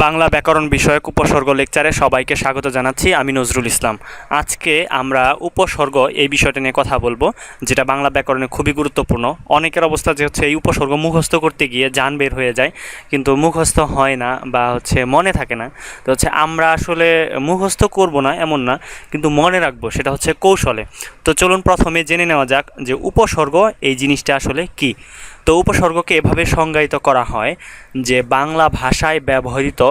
বাংলা ব্যাকরণ বিষয়ক উপসর্গ লেকচারে সবাইকে স্বাগত জানাচ্ছি, আমি নজরুল ইসলাম। আজকে আমরা উপসর্গ এই বিষয়টা নিয়ে কথা বলব, যেটা বাংলা ব্যাকরণে খুবই গুরুত্বপূর্ণ। অনেকের অবস্থা যে হচ্ছে এই উপসর্গ মুখস্থ করতে গিয়ে যান বের হয়ে যায়, কিন্তু মুখস্থ হয় না বা হচ্ছে মনে থাকে না। তো হচ্ছে আমরা আসলে মুখস্থ করব না এমন না, কিন্তু মনে রাখব, সেটা হচ্ছে কৌশলে। তো চলুন প্রথমে জেনে নেওয়া যাক যে উপসর্গ এই জিনিসটা আসলে কি। তো উপসর্গকে এভাবে সংজ্ঞায়িত করা হয় যে বাংলা ভাষায় ব্যবহৃত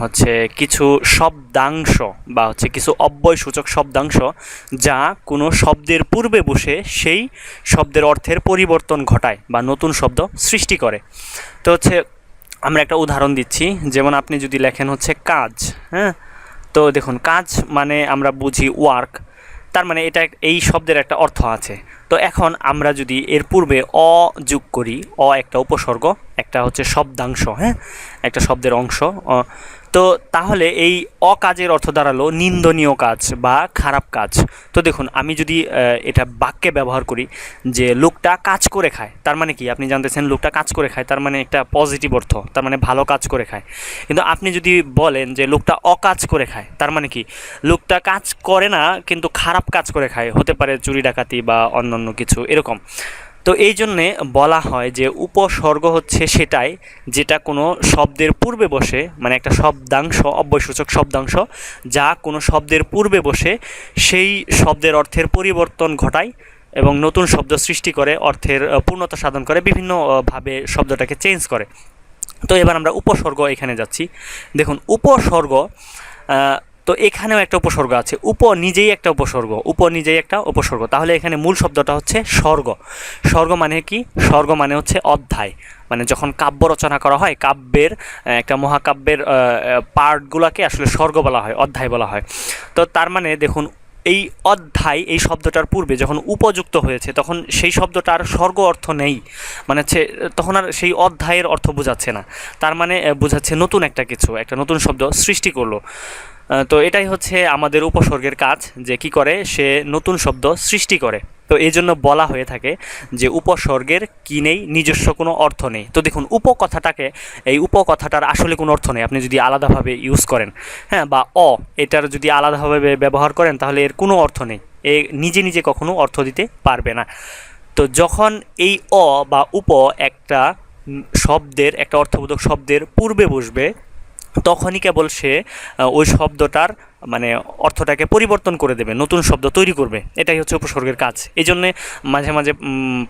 হচ্ছে কিছু শব্দাংশ বা হচ্ছে কিছু অব্যয়সূচক শব্দাংশ যা কোনো শব্দের পূর্বে বসে সেই শব্দের অর্থের পরিবর্তন ঘটায় বা নতুন শব্দ সৃষ্টি করে। তো হচ্ছে আমরা একটা উদাহরণ দিচ্ছি, যেমন আপনি যদি লেখেন হচ্ছে কাজ হ্যাঁ? তো দেখুন, কাজ মানে আমরা বুঝি ওয়ার্ক তার মানে এটা এই শব্দের একটা অর্থ আছে। তো এখন আমরা যদি এর পূর্বে অ যোগ করি অ একটা উপসর্গ একটা হচ্ছে শব্দাংশ হ্যাঁ? একটা শব্দের অংশ। তো তাহলে এই অকাজের অর্থ দাঁড়াল নিন্দনীয় কাজ বা খারাপ কাজ। তো দেখুন, আমি যদি এটা বাক্যে ব্যবহার করি যে লোকটা কাজ করে খায়, তার মানে কি? আপনি জানতেছেন লোকটা কাজ করে খায়, তার মানে একটা পজিটিভ অর্থ, তার মানে ভালো কাজ করে খায়। কিন্তু আপনি যদি বলেন যে লোকটা অকাজ করে খায়, তার মানে কি? লোকটা কাজ করে না, কিন্তু খারাপ কাজ করে খায়, হতে পারে চুরি ডাকাতি বা অন্যান্য কিছু, এরকম। তো এই জন্যে বলা হয় যে উপসর্গ হচ্ছে সেটাই যেটা কোনো শব্দের পূর্বে বসে মানে একটা শব্দাংশ, অব্যয়সূচক শব্দাংশ, যা কোনো শব্দের পূর্বে বসে সেই শব্দের অর্থের পরিবর্তন ঘটায় এবং নতুন শব্দ সৃষ্টি করে, অর্থের পূর্ণতা সাধন করে বিভিন্নভাবে শব্দটাকে চেঞ্জ করে। তো এবার আমরা উপসর্গ এখানে যাচ্ছি। দেখুন, উপসর্গ তো এখানেও একটা উপসর্গ আছে। উপ নিজেই একটা উপসর্গ উপ নিজেই একটা উপসর্গ। তাহলে এখানে মূল শব্দটা হচ্ছে স্বর্গ। স্বর্গ মানে কি? স্বর্গ মানে হচ্ছে অধ্যায়। মানে যখন কাব্য রচনা করা হয়, কাব্যের একটা মহাকাব্যের পার্টগুলোকে আসলে স্বর্গ বলা হয়, অধ্যায় বলা হয়। তো তার মানে দেখুন, এই অধ্যায়, এই শব্দটার পূর্বে যখন উপযুক্ত হয়েছে, তখন সেই শব্দটার স্বর্গ অর্থ নেই। মানে হচ্ছে, তখন আর সেই অধ্যায়ের অর্থ বোঝাচ্ছে না। তার মানে বোঝাচ্ছে নতুন একটা কিছু, একটা নতুন শব্দ সৃষ্টি করল। তো এটাই হচ্ছে আমাদের উপসর্গের কাজ, যে কি করে? সে নতুন শব্দ সৃষ্টি করে। তো এই জন্য বলা হয়ে থাকে যে উপসর্গের কি নেই? নিজস্ব কোনো অর্থ নেই। তো দেখুন, উপকথাটাকে, এই উপকথাটার আসলে কোনো অর্থ নেই। আপনি যদি আলাদাভাবে ইউজ করেন হ্যাঁ বা অ, এটার যদি আলাদাভাবে ব্যবহার করেন, তাহলে এর কোনো অর্থ নেই। এ নিজে নিজে কখনো অর্থ দিতে পারবে না। তো যখন এই অ বা উপ একটা শব্দের, একটা অর্থবোধক শব্দের পূর্বে বসবে তখনই কেবল সে ওই শব্দটার মানে অর্থটাকে পরিবর্তন করে দেবে, নতুন শব্দ তৈরি করবে। এটাই হচ্ছে উপসর্গের কাজ। এই জন্যে মাঝে মাঝে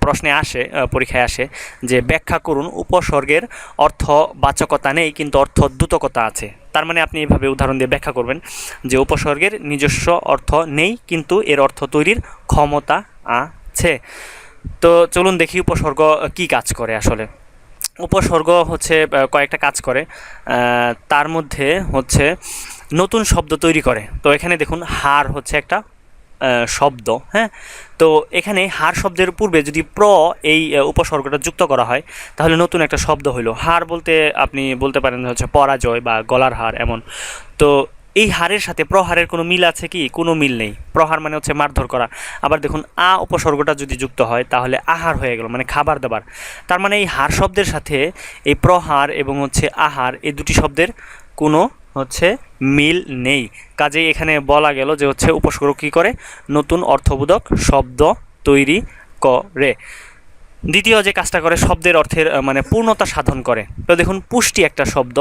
প্রশ্নে আসে পরীক্ষায় আসে যে, ব্যাখ্যা করুন, উপসর্গের অর্থ বাচকতা নেই, কিন্তু অর্থ দ্রুতকতা আছে। তার মানে আপনি এইভাবে উদাহরণ দিয়ে ব্যাখ্যা করবেন যে, উপসর্গের নিজস্ব অর্থ নেই, কিন্তু এর অর্থ তৈরির ক্ষমতা আছে। তো চলুন দেখি উপসর্গ কি কাজ করে আসলে। উপসর্গ হচ্ছে কয়েকটা কাজ করে। তার মধ্যে হচ্ছে নতুন শব্দ তৈরি করে। তো এখানে দেখুন, হার হচ্ছে একটা শব্দ হ্যাঁ? তো এখানে হার শব্দের পূর্বে যদি প্র এই উপসর্গটা যুক্ত করা হয়, তাহলে নতুন একটা শব্দ হইল। হার বলতে আপনি বলতে পারেন হচ্ছে পরাজয় বা গলার হার এমন। তো এই হারের সাথে প্রহারের কোনো মিল আছে কি? কোনো মিল নেই। প্রহার মানে হচ্ছে মারধর করা। আবার দেখুন, আ উপসর্গটা যদি যুক্ত হয়, তাহলে আহার হয়ে গেল মানে খাবার দাবার। তার মানে এই হার শব্দের সাথে এই প্রহার এবং হচ্ছে আহার, এই দুটি শব্দের কোনো হচ্ছে মিল নেই। কাজেই এখানে বলা গেল যে হচ্ছে উপসর্গ কী করে? নতুন অর্থবোধক শব্দ তৈরি করে। দ্বিতীয় যে কাজটা করে, শব্দের অর্থের মানে পূর্ণতা সাধন করে। তো দেখুন, পুষ্টি একটা শব্দ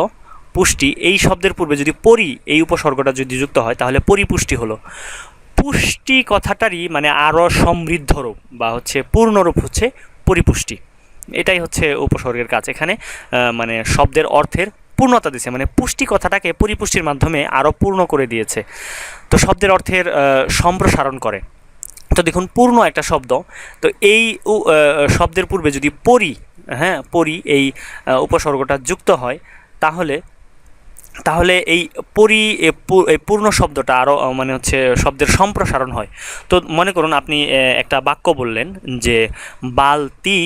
পুষ্টি, এই শব্দের পূর্বে যদি পরি, এই উপসর্গটা যদি যুক্ত হয়, তাহলে পরিপুষ্টি হলো। পুষ্টি কথাটারই মানে আরও সমৃদ্ধ রূপ বা হচ্ছে পূর্ণরূপ হচ্ছে পরিপুষ্টি। এটাই হচ্ছে উপসর্গের কাজ। এখানে মানে শব্দের অর্থের পূর্ণতা দিয়েছে মানে পুষ্টি কথাটাকে পরিপুষ্টির মাধ্যমে আরও পূর্ণ করে দিয়েছে। তো শব্দের অর্থের সম্প্রসারণ করে। তো দেখুন, পূর্ণ একটা শব্দ। তো এই শব্দের পূর্বে যদি পরি হ্যাঁ পরি এই উপসর্গটা যুক্ত হয়, তাহলে তাহলে এই পরি পূর্ণ শব্দটা আরও মানে হচ্ছে শব্দের সম্প্রসারণ হয়। তো মনে করুন আপনি একটা বাক্য বললেন যে, বালতি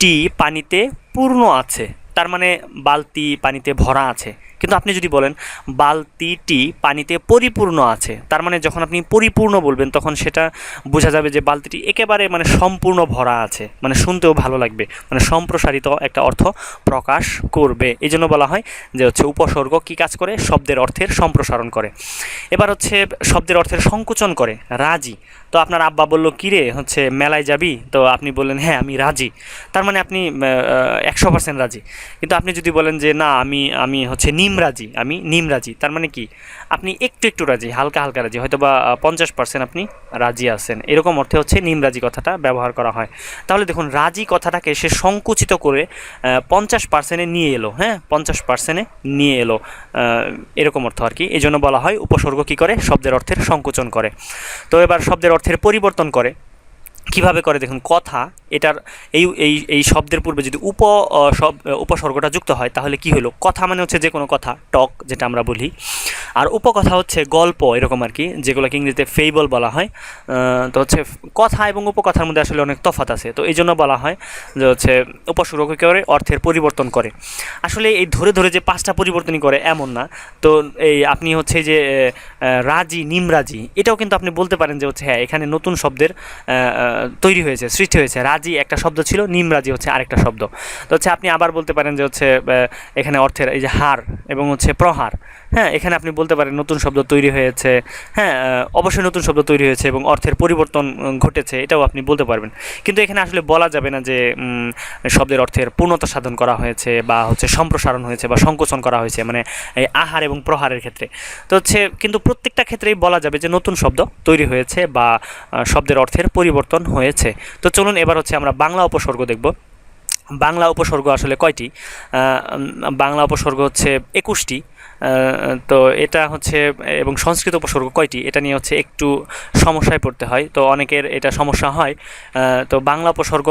টি পানিতে পূর্ণ আছে, তার মানে বালতি পানিতে ভরা আছে। কিন্তু আপনি যদি বলেন, বালতিটি পানিতে পরিপূর্ণ আছে, তার মানে যখন আপনি পরিপূর্ণ বলবেন, তখন সেটা বোঝা যাবে যে বালতিটি একেবারে মানে সম্পূর্ণ ভরা আছে মানে শুনতেও ভালো লাগবে মানে সম্প্রসারিত একটা অর্থ প্রকাশ করবে। এই জন্য বলা হয় যে হচ্ছে উপসর্গ কি কাজ করে? শব্দের অর্থের সম্প্রসারণ করে। এবার হচ্ছে শব্দের অর্থের সংকোচন করে, রাজি। তো আপনার আব্বা বলল, কিরে, হচ্ছে মেলায় যাবি? তো আপনি বললেন হ্যাঁ আমি রাজি। তার মানে আপনি একশো পার্সেন্ট রাজি। কিন্তু আপনি যদি বলেন যে, না, আমি আমি হচ্ছে নিম রাজি আমি নিম রাজি তার মানে কি? আপনি একটু একটু রাজি, হালকা হালকা রাজি হয়তো বা পঞ্চাশ পার্সেন্ট আপনি রাজি আছেন। এরকম অর্থে হচ্ছে নিম রাজি কথাটা ব্যবহার করা হয়। তাহলে দেখুন, রাজি কথাটাকে সে সংকুচিত করে পঞ্চাশ পার্সেন্টে নিয়ে এলো হ্যাঁ? পঞ্চাশ পার্সেন্টে নিয়ে এলো এরকম অর্থ আর কি। এই জন্য বলা হয়, উপসর্গ কী করে? শব্দের অর্থের সংকুচন করে। তো এবার শব্দের অর্থের পরিবর্তন করে। কীভাবে করে দেখুন, কথা, এটার এই এই এই শব্দের পূর্বে যদি উপ শব উপসর্গটা যুক্ত হয়, তাহলে কি হলো? কথা মানে হচ্ছে যে কোনো কথা, টক, যেটা আমরা বলি। আর উপকথা হচ্ছে গল্প, এরকম আর কি, যেগুলোকে ইংরেজিতে ফেইবল বলা হয়। তো হচ্ছে কথা এবং উপকথার মধ্যে আসলে অনেক তফাৎ আছে। তো এই জন্য বলা হয় যে হচ্ছে উপসর্গ কী করে? অর্থের পরিবর্তন করে। আসলে এই ধরে ধরে যে পাঁচটা পরিবর্তনই করে এমন না। তো এই আপনি হচ্ছে যে রাজি, নিমরাজি, এটাও কিন্তু আপনি বলতে পারেন যে হচ্ছে হ্যাঁ এখানে নতুন শব্দের তৈরি হয়েছে, সৃষ্টি হয়েছে। রাজি একটা শব্দ ছিল নিমরাজি হচ্ছে আরেকটা শব্দ। তো হচ্ছে আপনি আবার বলতে পারেন যে হচ্ছে এখানে অর্থের এই যে হার এবং হচ্ছে প্রহার। হ্যাঁ এখানে আপনি বলতে পারেন নতুন শব্দ তৈরি হয়েছে। হ্যাঁ অবশ্যই নতুন শব্দ তৈরি হয়েছে এবং অর্থের পরিবর্তন ঘটেছে, এটাও আপনি বলতে পারবেন। কিন্তু এখানে আসলে বলা যাবে না যে শব্দের অর্থের পূর্ণতা সাধন করা হয়েছে বা হচ্ছে সম্প্রসারণ হয়েছে বা সংকোচন করা হয়েছে মানে এই আহার এবং প্রহারের ক্ষেত্রে। তো হচ্ছে, কিন্তু প্রত্যেকটা ক্ষেত্রেই বলা যাবে যে নতুন শব্দ তৈরি হয়েছে বা শব্দের অর্থের পরিবর্তন হয়েছে। তো চলুন এবার হচ্ছে আমরা বাংলা উপসর্গ দেখব। বাংলা উপসর্গ আসলে কয়টি? বাংলা উপসর্গ হচ্ছে একুশটি। তো এটা হচ্ছে, এবং সংস্কৃত উপসর্গ কয়টি? এটা নিয়ে হচ্ছে একটু সমস্যায় পড়তে হয়। তো অনেকের এটা সমস্যা হয়। তো বাংলা উপসর্গ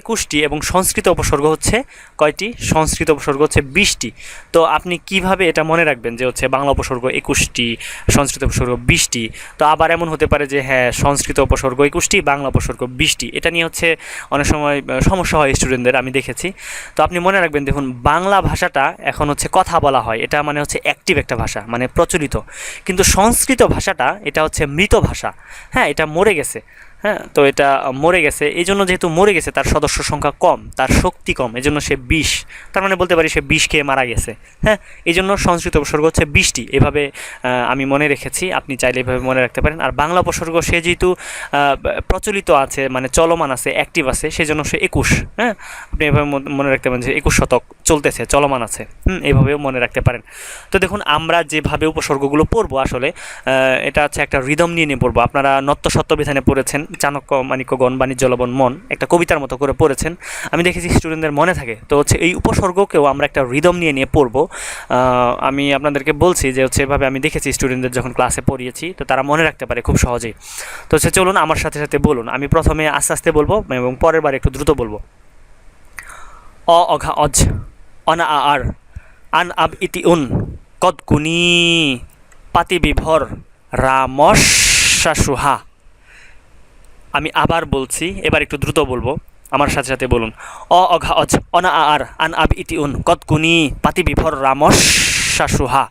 একুশটি এবং সংস্কৃত উপসর্গ হচ্ছে কয়টি? সংস্কৃত উপসর্গ হচ্ছে বিশটি। তো আপনি কীভাবে এটা মনে রাখবেন যে হচ্ছে বাংলা উপসর্গ একুশটি, সংস্কৃত উপসর্গ বিশটি? তো আবার এমন হতে পারে যে হ্যাঁ সংস্কৃত উপসর্গ একুশটি, বাংলা উপসর্গ বিশটি। এটা নিয়ে হচ্ছে অনেক সময় সমস্যা হয় স্টুডেন্টদের আমি দেখেছি। তো আপনি মনে রাখবেন, দেখুন, বাংলা ভাষাটা এখন হচ্ছে কথা বলা হয়। এটা মানে হচ্ছে অ্যাক্টিভ একটা ভাষা মানে প্রচলিত। কিন্তু সংস্কৃত ভাষাটা, এটা হচ্ছে মৃত ভাষা। হ্যাঁ এটা মরে গেছে। হ্যাঁ। তো এটা মরে গেছে। এই জন্য যেহেতু মরে গেছে, তার সদস্য সংখ্যা কম, তার শক্তি কম এই জন্য সে বিষ, তার মানে বলতে পারি সে বিষ খেয়ে মারা গেছে। হ্যাঁ এই জন্য সংস্কৃত উপসর্গ হচ্ছে বৃষ্টি। এভাবে আমি মনে রেখেছি, আপনি চাইলে এভাবে মনে রাখতে পারেন। আর বাংলা উপসর্গ, সে যেহেতু প্রচলিত আছে মানে চলমান আছে অ্যাক্টিভ আছে সেই জন্য সে একুশ হ্যাঁ? আপনি এভাবে মনে- মনে রাখতে পারেন যে একুশ শতক চলতেছে, চলমান আছে। হুম, এভাবেও মনে রাখতে পারেন। তো দেখুন, আমরা যেভাবে উপসর্গগুলো পড়ব আসলে এটা হচ্ছে একটা রিদম নিয়ে নিয়ে পড়ব। আপনারা নত্য সত্য বিধানে পড়েছেন চাণক্য মাণিক্যগণ বাণিজ্য লবণ মন একটা কবিতার মতো করে পড়েছেন। আমি দেখেছি স্টুডেন্টদের মনে থাকে। তো হচ্ছে এই উপসর্গকেও আমরা একটা রিদম নিয়ে নিয়ে পড়ব। আমি আপনাদেরকে বলছি যে হচ্ছে এভাবে আমি দেখেছি স্টুডেন্টদের যখন ক্লাসে পড়িয়েছি, তো তারা মনে রাখতে পারে খুব সহজেই। তো হচ্ছে চলুন আমার সাথে সাথে বলুন। আমি প্রথমে আস্তে আস্তে বলব এবং পরের বার একটু দ্রুত বলব। অ অঘা অজ অনা আর, আন আব ইতি উন কদকুনি পাতি বিভর রামসা সুহা আমি আবার বলছি, এবার একটু দ্রুত বলব। আমার সাথে সাথে বলুন। অ অঘা অজ অনা আর, আন আব ইতি উন কদ কুনি পাতি বিভর রামসা সুহা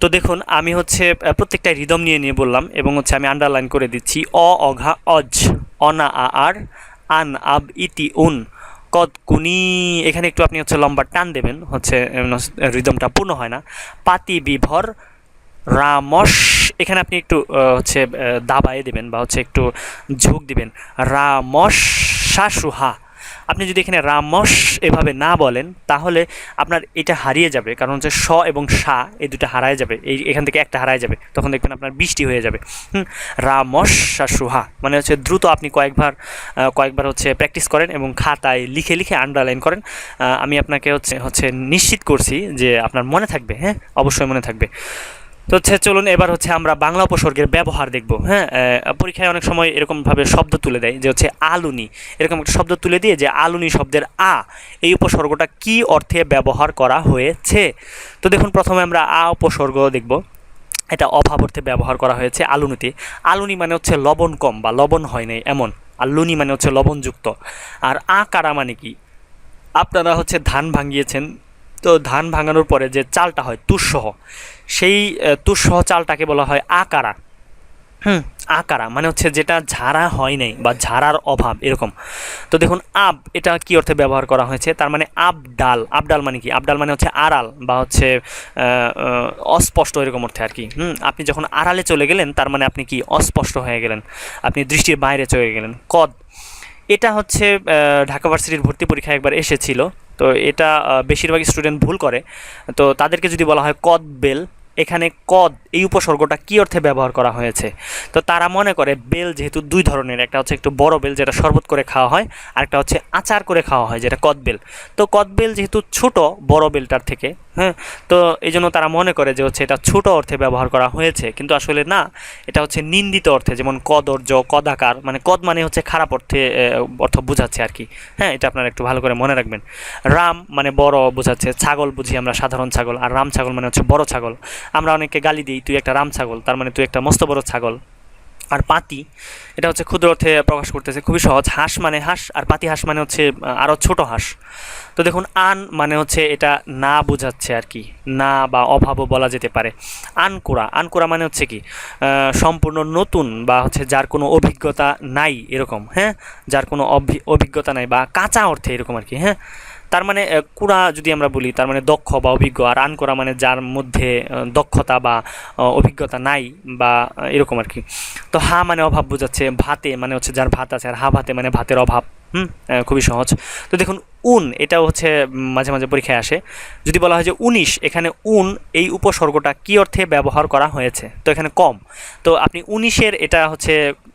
তো দেখুন, আমি হচ্ছে প্রত্যেকটা রিদম নিয়ে নিয়ে বললাম এবং হচ্ছে আমি আন্ডারলাইন করে দিচ্ছি, অ অঘা অজ অনা আর, আন আব ইতি উন কদ কুনি এখানে একটু আপনি হচ্ছে লম্বা টান দেবেন, হচ্ছে রিদমটা পূর্ণ হয় না। পাতি বিভর রামস এখানে আপনি একটু হচ্ছে দাবায়ে দেবেন বা হচ্ছে একটু ঝুঁক দিবেন। রামস শাসুহা আপনি যদি এখানে রামস এভাবে না বলেন, তাহলে আপনার এটা হারিয়ে যাবে। কারণ হচ্ছে স এবং সা এই দুটো হারায় যাবে। এই এখান থেকে একটা হারায় যাবে। তখন দেখবেন আপনার বৃষ্টি হয়ে যাবে। হুম? রামস মানে হচ্ছে দ্রুত আপনি কয়েকবার কয়েকবার হচ্ছে প্র্যাকটিস করেন এবং খাতায় লিখে লিখে আন্ডারলাইন করেন। আমি আপনাকে হচ্ছে হচ্ছে নিশ্চিত করছি যে আপনার মনে থাকবে হ্যাঁ? অবশ্যই মনে থাকবে। তো হচ্ছে চলুন, এবার হচ্ছে আমরা বাংলা উপসর্গের ব্যবহার দেখব। হ্যাঁ পরীক্ষায় অনেক সময় এরকমভাবে শব্দ তুলে দেয় যে হচ্ছে আলুনি। এরকম একটা শব্দ তুলে দিয়ে যে আলুনি শব্দের আ, এই উপসর্গটা কি অর্থে ব্যবহার করা হয়েছে? তো দেখুন, প্রথমে আমরা আ উপসর্গ দেখব। এটা অভাব অর্থে ব্যবহার করা হয়েছে আলুনিতে। আলুনি মানে হচ্ছে লবণ কম বা লবণ হয় নাই, এমন। আর লুনি মানে হচ্ছে লবণযুক্ত। আর আ কারা মানে কি? আপনারা হচ্ছে ধান ভাঙিয়েছেন তো ধান ভাঙানোর পরে যে চালটা হয় তুষসহ সেই আহ, তুষসহ চালটাকে বলা হয় আকারা। হুম আকারা মানে হচ্ছে যেটা ঝাড়া হয় নাই বা ঝাড়ার অভাব এরকম। তো দেখুন আব এটা কি অর্থে ব্যবহার করা হয়েছে? তার মানে আবডাল। আবডাল মানে কি? আবডাল মানে হচ্ছে আড়াল বা হচ্ছে অস্পষ্ট এরকম অর্থে আর কি। হুম আপনি যখন আড়ালে চলে গেলেন তার মানে আপনি কি অস্পষ্ট হয়ে গেলেন? আপনি দৃষ্টির বাইরে চলে গেলেন। কদ এটা হচ্ছে ঢাকা ভার্সিটির ভর্তি পরীক্ষায় একবার এসেছিল। তো এটা বেশিরভাগ স্টুডেন্ট ভুল করে। তো তাদেরকে যদি বলা হয় কদ বেল এখানে কদ এই উপসর্গটা কী অর্থে ব্যবহার করা হয়েছে? তো তারা মনে করে বেল যেহেতু দুই ধরনের, একটা হচ্ছে একটু বড় বেল যেটা শরবত করে খাওয়া হয়, আর একটা হচ্ছে আচার করে খাওয়া হয় যেটা কদবেল তো কদবেল যেহেতু ছোট বড় বেলটার থেকে হ্যাঁ তো এই জন্য তারা মনে করে যে হচ্ছে এটা ছোট অর্থে ব্যবহার করা হয়েছে, কিন্তু আসলে না, এটা হচ্ছে নিন্দিত অর্থে, যেমন কদর্য কদাকার মানে কদ মানে হচ্ছে খারাপ অর্থে অর্থ বোঝাচ্ছে আর কি। হ্যাঁ এটা আপনারা একটু ভালো করে মনে রাখবেন। রাম মানে বড় বোঝাচ্ছে, ছাগল বুঝি আমরা সাধারণ ছাগল, আর রাম ছাগল মানে হচ্ছে বড় ছাগল। আমরা অনেককে গালি দিই তুই একটা রাম ছাগল, তার মানে তুই একটা মস্ত বড় ছাগল। আর পাতি, এটা হচ্ছে ক্ষুদ্র অর্থে প্রকাশ করতেছে, খুবই সহজ। হাঁস মানে হাঁস, আর পাতি হাঁস মানে হচ্ছে আরও ছোট হাঁস। তো দেখুন, আন মানে হচ্ছে এটা না বোঝাচ্ছে আর কি, না বা অভাবও বলা যেতে পারে। আনকোরা আনকোরা মানে হচ্ছে কি সম্পূর্ণ নতুন বা হচ্ছে যার কোনো অভিজ্ঞতা নাই এরকম হ্যাঁ? যার কোনো অভি- অভিজ্ঞতা নাই বা কাঁচা অর্থে এরকম আর কি হ্যাঁ? তার মানে কুড়া যদি আমরা বলি, তার মানে দক্ষ বা অভিজ্ঞ, আর আন করা মানে যার মধ্যে দক্ষতা বা অভিজ্ঞতা নাই বা এরকম আর কি। তো হা মানে অভাব বোঝাচ্ছে, ভাতে মানে হচ্ছে যার ভাত আছে, আর হা ভাতে মানে ভাতের অভাব। হুম খুবই সহজ। তো দেখুন, উন এটাও হচ্ছে মাঝে মাঝে পরীক্ষায় আসে। যদি বলা হয় যে উনিশ, এখানে উন এই উপসর্গটা কী অর্থে ব্যবহার করা হয়েছে? তো এখানে কম। তো আপনি উনিশের এটা হচ্ছে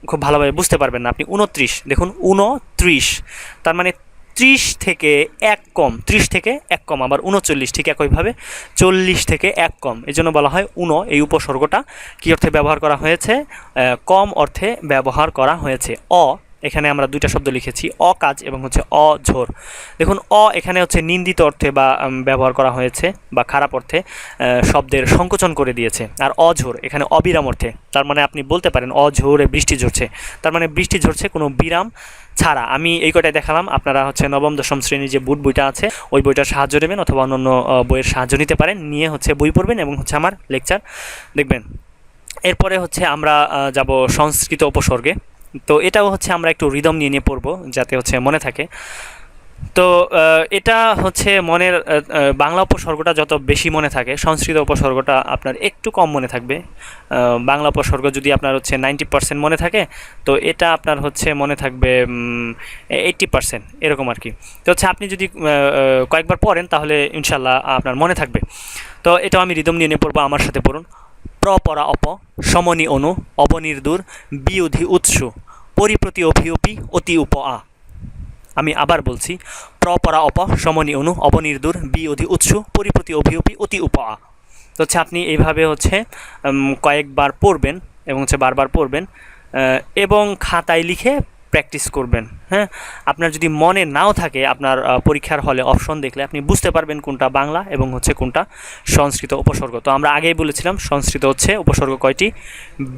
খুব ভালোভাবে বুঝতে পারবেন না। আপনি উনত্রিশ দেখুন উনত্রিশ তার মানে ত্রিশ থেকে এক কম, ত্রিশ থেকে এক কম, আবার উনচল্লিশ ঠিক একইভাবে, চল্লিশ থেকে এক কম এই জন্য বলা হয় উন, এই উপসর্গটা কী অর্থে ব্যবহার করা হয়েছে? কম অর্থে ব্যবহার করা হয়েছে। অ এখানে আমরা দুইটা শব্দ লিখেছি অকাজ এবং হচ্ছে অঝোর দেখুন, অ এখানে হচ্ছে নিন্দিত অর্থে বা ব্যবহার করা হয়েছে বা খারাপ অর্থে শব্দের সংকোচন করে দিয়েছে। আর অঝোর এখানে অবিরাম অর্থে, তার মানে আপনি বলতে পারেন অঝোরে বৃষ্টি ঝরছে। তার মানে বৃষ্টি ঝরছে কোনো বিরাম ছাড়া। আমি এই কটাই দেখালাম, আপনারা হচ্ছে নবম, দশম শ্রেণির যে বুট বইটা আছে, ওই বইটার সাহায্য নেবেন অথবা অন্যান্য বইয়ের সাহায্য নিতে পারেন। নিয়ে হচ্ছে বই পড়বেন এবং হচ্ছে আমার লেকচার দেখবেন। এরপরে হচ্ছে আমরা যাব সংস্কৃত উপসর্গে। তো এটাও হচ্ছে আমরা একটু রিদম নিয়ে নিয়ে পড়ব, যাতে হচ্ছে মনে থাকে। তো এটা হচ্ছে মনের বাংলা উপসর্গটা যত বেশি মনে থাকে, সংস্কৃত উপসর্গটা আপনার একটু কম মনে থাকবে। বাংলা উপসর্গ যদি আপনার হচ্ছে নাইনটি পার্সেন্ট মনে থাকে, তো এটা আপনার হচ্ছে মনে থাকবে এইট্টি পার্সেন্ট এরকম আর কি। তো হচ্ছে আপনি যদি কয়েকবার পড়েন, তাহলে ইনশাল্লাহ আপনার মনে থাকবে। তো এটাও আমি রিদম নিয়ে নিয়ে পড়ব, আমার সাথে পড়ুন। প্রপরা অপ, সমনি, অনু, অবনির্দূর, বিউধি, উৎসু। পরিপ্রতি অভিউপি অতি উপ আ। আমি আবার বলছি প্রপরা অপ, সমনি, অনু, অবনির্দূর, বি, অধি, উৎস, পরিপ্রতি অভিউপি অতি উপ আ। তো হচ্ছে আপনি এইভাবে হচ্ছে কয়েকবার পড়বেন এবং হচ্ছে বারবার পড়বেন এবং খাতায় লিখে প্র্যাকটিস করবেন হ্যাঁ? আপনার যদি মনে নাও থাকে আপনার পরীক্ষার হলে অপশন দেখলে আপনি বুঝতে পারবেন কোনটা বাংলা এবং হচ্ছে কোনটা সংস্কৃত উপসর্গ। তো আমরা আগেই বলেছিলাম সংস্কৃত হচ্ছে উপসর্গ কয়টি?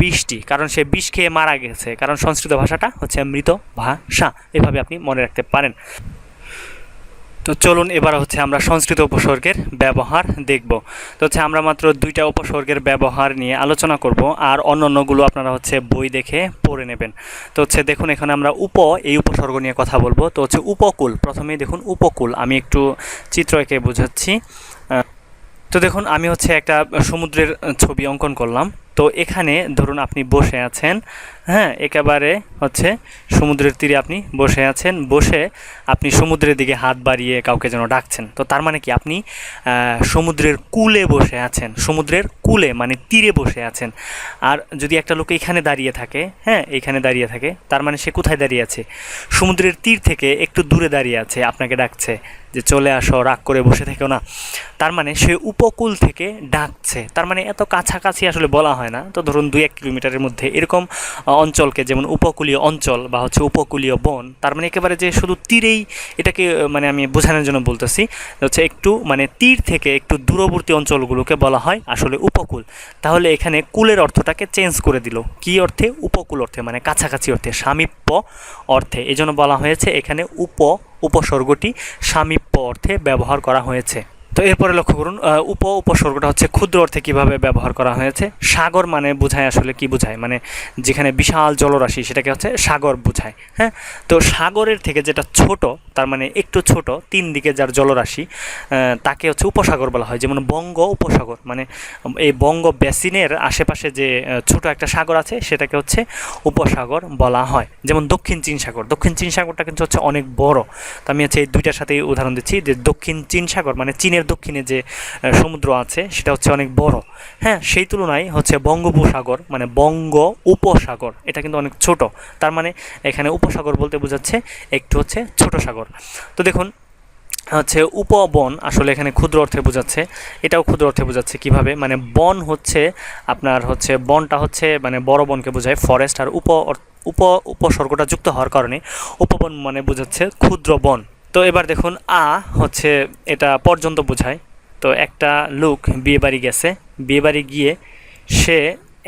বিশটি। কারণ সে বিষ খেয়ে মারা গেছে। কারণ সংস্কৃত ভাষাটা হচ্ছে মৃত ভাষা। এভাবে আপনি মনে রাখতে পারেন। তো চলুন এবার হচ্ছে আমরা সংস্কৃত উপসর্গের ব্যবহার দেখব। তো হচ্ছে আমরা মাত্র দুইটা উপসর্গের ব্যবহার নিয়ে আলোচনা করব আর অন্য অন্যগুলো আপনারা হচ্ছে বই দেখে পড়ে নেবেন। তো হচ্ছে দেখুন এখানে আমরা উপ, এই উপসর্গ নিয়ে কথা বলব। তো হচ্ছে উপকূল, প্রথমেই দেখুন উপকূল, আমি একটু চিত্র এঁকে বোঝাচ্ছি। তো দেখুন আমি হচ্ছে একটা সমুদ্রের ছবি অঙ্কন করলাম। তো এখানে ধরুন আপনি বসে আছেন হ্যাঁ একেবারে হচ্ছে সমুদ্রের তীরে আপনি বসে আছেন। বসে আপনি সমুদ্রের দিকে হাত বাড়িয়ে কাউকে যেন ডাকছেন। তো তার মানে কি? আপনি সমুদ্রের কূলে বসে আছেন। সমুদ্রের কূলে মানে তীরে বসে আছেন। আর যদি একটা লোক এখানে দাঁড়িয়ে থাকে হ্যাঁ এখানে দাঁড়িয়ে থাকে, তার মানে সে কোথায় দাঁড়িয়ে আছে? সমুদ্রের তীর থেকে একটু দূরে দাঁড়িয়ে আছে, আপনাকে ডাকছে যে চলে আসো, রাগ করে বসে থেকো না। তার মানে সে উপকূল থেকে ডাকছে। তার মানে এত কাছাকাছি আসলে বলা হয় না। তো ধরুন দুই এক কিলোমিটারের মধ্যে। এরকম অঞ্চলকে, যেমন উপকূলীয় অঞ্চল বা হচ্ছে উপকূলীয় বন, তার মানে একেবারে যে শুধু তীরেই এটাকে মানে আমি বোঝানোর জন্য বলতেছি, হচ্ছে একটু মানে তীর থেকে একটু দূরবর্তী অঞ্চলগুলোকে বলা হয় আসলে উপকূল। তাহলে এখানে কুলের অর্থটাকে চেঞ্জ করে দিল। কি অর্থে? উপকূল অর্থে মানে কাছাকাছি অর্থে, সামীপ্য অর্থে। এজন্য বলা হয়েছে এখানে উপ, উপসর্গটি সামীপ্য অর্থে ব্যবহার করা হয়েছে। তো এরপরে লক্ষ্য করুন উপ উপসর্গটা হচ্ছে ক্ষুদ্র অর্থে কীভাবে ব্যবহার করা হয়েছে। সাগর মানে বোঝায় আসলে কি বোঝায়? মানে যেখানে বিশাল জলরাশি সেটাকে হচ্ছে সাগর বোঝায় হ্যাঁ? তো সাগরের থেকে যেটা ছোট, তার মানে একটু ছোট, তিন দিকে যার জলরাশি তাকে হচ্ছে উপসাগর বলা হয়। যেমন বঙ্গ উপসাগর মানে এই বঙ্গ বেসিনের আশেপাশে যে ছোট একটা সাগর আছে, সেটাকে হচ্ছে উপসাগর বলা হয়। যেমন দক্ষিণ চীন সাগর। দক্ষিণ চীন সাগরটা কিন্তু হচ্ছে অনেক বড়। তো আমি হচ্ছে এই দুইটার সাথে উদাহরণ দিচ্ছি যে দক্ষিণ চীন সাগর মানে চীনের দক্ষিণে যে সমুদ্র আছে, সেটা হচ্ছে অনেক বড়। হ্যাঁ সেই তুলনায় হচ্ছে বঙ্গোপসাগর মানে বঙ্গ উপসাগর, এটা কিন্তু অনেক ছোট। তার মানে এখানে উপসাগর বলতে বোঝাচ্ছে একটু হচ্ছে ছোট সাগর। তো দেখুন, হচ্ছে উপবন আসলে এখানে ক্ষুদ্র অর্থে বোঝাচ্ছে। এটাও ক্ষুদ্র অর্থে বোঝাচ্ছে কীভাবে? মানে বন হচ্ছে আপনার হচ্ছে, বনটা হচ্ছে মানে বড় বনকে বোঝায় ফরেস্ট আর উপ উপ, উপসর্গটা যুক্ত হওয়ার কারণে। উপবন মানে বোঝাচ্ছে ক্ষুদ্র বন। তো এবার দেখুন, আ হচ্ছে এটা পর্যন্ত বোঝায়। তো একটা লোক বিয়ে বাড়ি গেছে, বিয়ে বাড়ি গিয়ে সে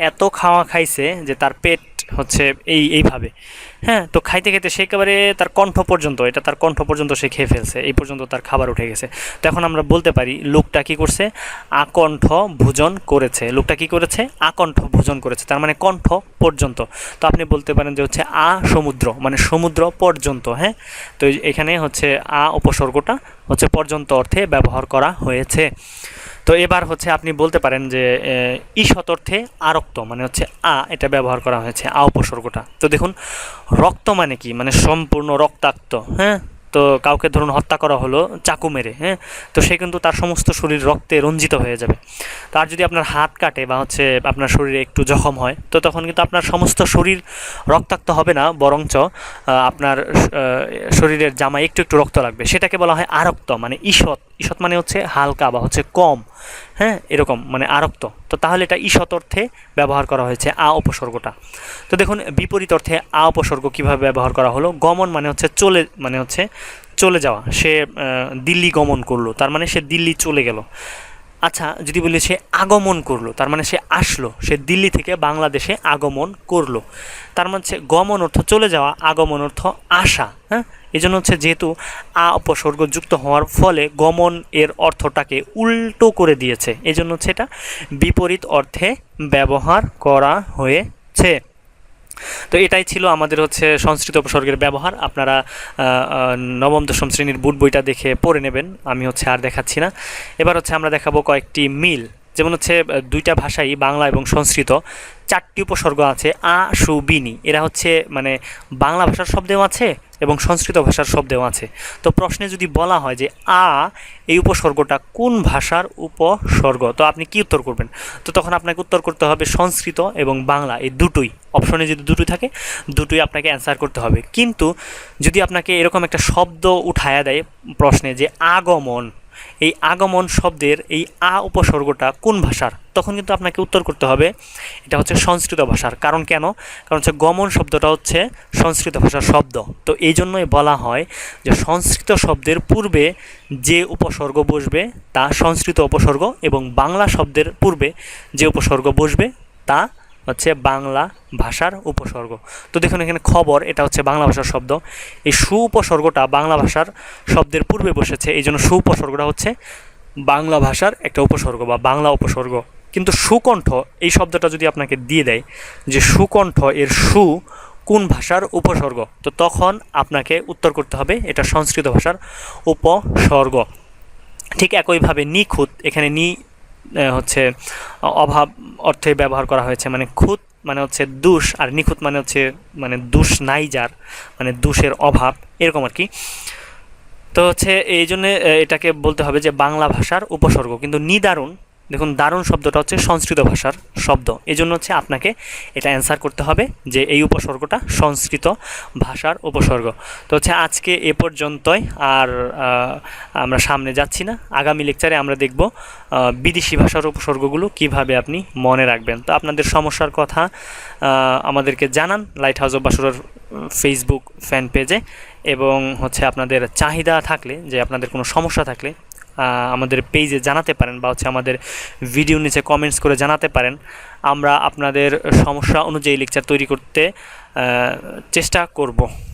এত খাওয়া খাইছে যে তার পেট হচ্ছে এই, এইভাবে। হ্যাঁ তো খাইতে খাইতে সে একেবারে তার কণ্ঠ পর্যন্ত, এটা তার কণ্ঠ পর্যন্ত সে খেয়ে ফেলছে, এই পর্যন্ত তার খাবার উঠে গেছে। তো এখন আমরা বলতে পারি, লোকটা কি করছে? আকণ্ঠ ভোজন করেছে। লোকটা কি করেছে? আকণ্ঠ ভোজন করেছে, তার মানে কণ্ঠ পর্যন্ত। তো আপনি বলতে পারেন যে হচ্ছে আ সমুদ্র মানে সমুদ্র পর্যন্ত হ্যাঁ? তো এখানে হচ্ছে আ উপসর্গটা হচ্ছে পর্যন্ত অর্থে ব্যবহার করা হয়েছে। তো এবার হচ্ছে আপনি বলতে পারেন যে ঈষৎ অর্থে আরক্ত মানে হচ্ছে আ, এটা ব্যবহার করা হয়েছে, আ উপসর্গটা। তো দেখুন, রক্ত মানে কি? মানে সম্পূর্ণ রক্তাক্ত হ্যাঁ? তো কাউকে ধরুন হত্যা করা হলো, চাকু মেরে হ্যাঁ? তো সে কিন্তু তার সমস্ত শরীর রক্তে রঞ্জিত হয়ে যাবে। তার যদি আপনার হাত কাটে বা হচ্ছে আপনার শরীরে একটু জখম হয়, তো তখন কিন্তু আপনার সমস্ত শরীর রক্তাক্ত হবে না, বরঞ্চ আপনার শরীরের জামায় একটু একটু রক্ত লাগবে। সেটাকে বলা হয় আরক্ত মানে ঈষৎ। ঈষৎ মানে হচ্ছে হালকা বা হচ্ছে কম হ্যাঁ এরকম মানে আরক্ত। তো তাহলে এটা ঈষৎ অর্থে ব্যবহার করা হয়েছে আ উপসর্গটা। তো দেখুন, বিপরীত অর্থে আ উপসর্গ কীভাবে ব্যবহার করা হলো? গমন মানে হচ্ছে চলে মানে হচ্ছে চলে যাওয়া। সে দিল্লি গমন করল, তার মানে সে দিল্লি চলে গেল। আচ্ছা যদি বলি সে আগমন করল, তার মানে সে আসলো, সে দিল্লি থেকে বাংলাদেশে আগমন করল। তার মানে গমন অর্থ চলে যাওয়া, আগমন অর্থ আসা হ্যাঁ? এই জন্য হচ্ছে যেহেতু আ উপসর্গ যুক্ত হওয়ার ফলে গমন এর অর্থটাকে উল্টো করে দিয়েছে। এই জন্য হচ্ছে এটা বিপরীত অর্থে ব্যবহার করা হয়েছে। তো এটাই ছিল আমাদের হচ্ছে সংস্কৃত উপসর্গের ব্যবহার। আপনারা নবম, দশম শ্রেণির বুট বইটা দেখে পড়ে নেবেন। আমি হচ্ছে আর দেখাচ্ছি না। এবার হচ্ছে আমরা দেখাবো কয়েকটি মিল। যেমন হচ্ছে দুইটা ভাষাই বাংলা এবং সংস্কৃত। চারটি উপসর্গ আছে, আ, সু বিনি এরা হচ্ছে মানে বাংলা ভাষার শব্দেও আছে এবং সংস্কৃত ভাষার শব্দেও আছে। তো প্রশ্নে যদি বলা হয় যে, আ এই উপসর্গটা কোন ভাষার উপসর্গ? তো আপনি কি উত্তর করবেন? তো তখন আপনাকে উত্তর করতে হবে সংস্কৃত এবং বাংলা, এই দুটোই। অপশনে যদি দুটোই থাকে, দুটোই আপনাকে অ্যান্সার করতে হবে। কিন্তু যদি আপনাকে এরকম একটা শব্দ উঠায়া দেয় প্রশ্নে যে, আগমন এই আগমন শব্দের এই আ উপসর্গটা কোন ভাষার? তখন কিন্তু আপনাকে উত্তর করতে হবে, এটা হচ্ছে সংস্কৃত ভাষার। কারণ কেন? কারণ হচ্ছে গমন শব্দটা হচ্ছে সংস্কৃত ভাষার শব্দ। তো এই জন্যই বলা হয় যে সংস্কৃত শব্দের পূর্বে যে উপসর্গ বসবে, তা সংস্কৃত উপসর্গ এবং বাংলা শব্দের পূর্বে যে উপসর্গ বসবে, তা হচ্ছে বাংলা ভাষার উপসর্গ। তো দেখুন এখানে খবর, এটা হচ্ছে বাংলা ভাষার শব্দ। এই সু উপসর্গটা বাংলা ভাষার শব্দের পূর্বে বসেছে, এই জন্য সু উপসর্গটা হচ্ছে বাংলা ভাষার একটা উপসর্গ বা বাংলা উপসর্গ। কিন্তু সুকণ্ঠ, এই শব্দটা যদি আপনাকে দিয়ে দেয় যে সুকণ্ঠ এর সু কোন ভাষার উপসর্গ, তো তখন আপনাকে উত্তর করতে হবে এটা সংস্কৃত ভাষার উপসর্গ। ঠিক একইভাবে নিখুঁত, এখানে নি হচ্ছে অভাব অর্থে ব্যবহার করা হয়েছে। মানে খুঁত মানে হচ্ছে দুষ আর নিখুঁত মানে হচ্ছে মানে দুষ নাই যার মানে দুষের অভাব, এরকম আর কি। তো হচ্ছে এই জন্যে এটাকে বলতে হবে যে বাংলা ভাষার উপসর্গ। কিন্তু নিদারুণ দেখুন, দারুণ শব্দটা হচ্ছে সংস্কৃত ভাষার শব্দ। এই জন্য হচ্ছে আপনাকে এটা অ্যান্সার করতে হবে যে এই উপসর্গটা সংস্কৃত ভাষার উপসর্গ। তো হচ্ছে আজকে এ পর্যন্তই, আর আমরা সামনে যাচ্ছি না। আগামী লেকচারে আমরা দেখব বিদেশি ভাষার উপসর্গগুলো কীভাবে আপনি মনে রাখবেন। তো আপনাদের সমস্যার কথা আমাদেরকে জানান লাইট হাউস অফ বাসুরার ফেসবুক ফ্যান পেজে এবং হচ্ছে আপনাদের চাহিদা থাকলে, যে আপনাদের কোনো সমস্যা থাকলে আমাদের পেজে জানাতে পারেন বা হচ্ছে আমাদের ভিডিও নিচে কমেন্টস করে জানাতে পারেন। আমরা আপনাদের সমস্যা অনুযায়ী লেকচার তৈরি করতে চেষ্টা করব।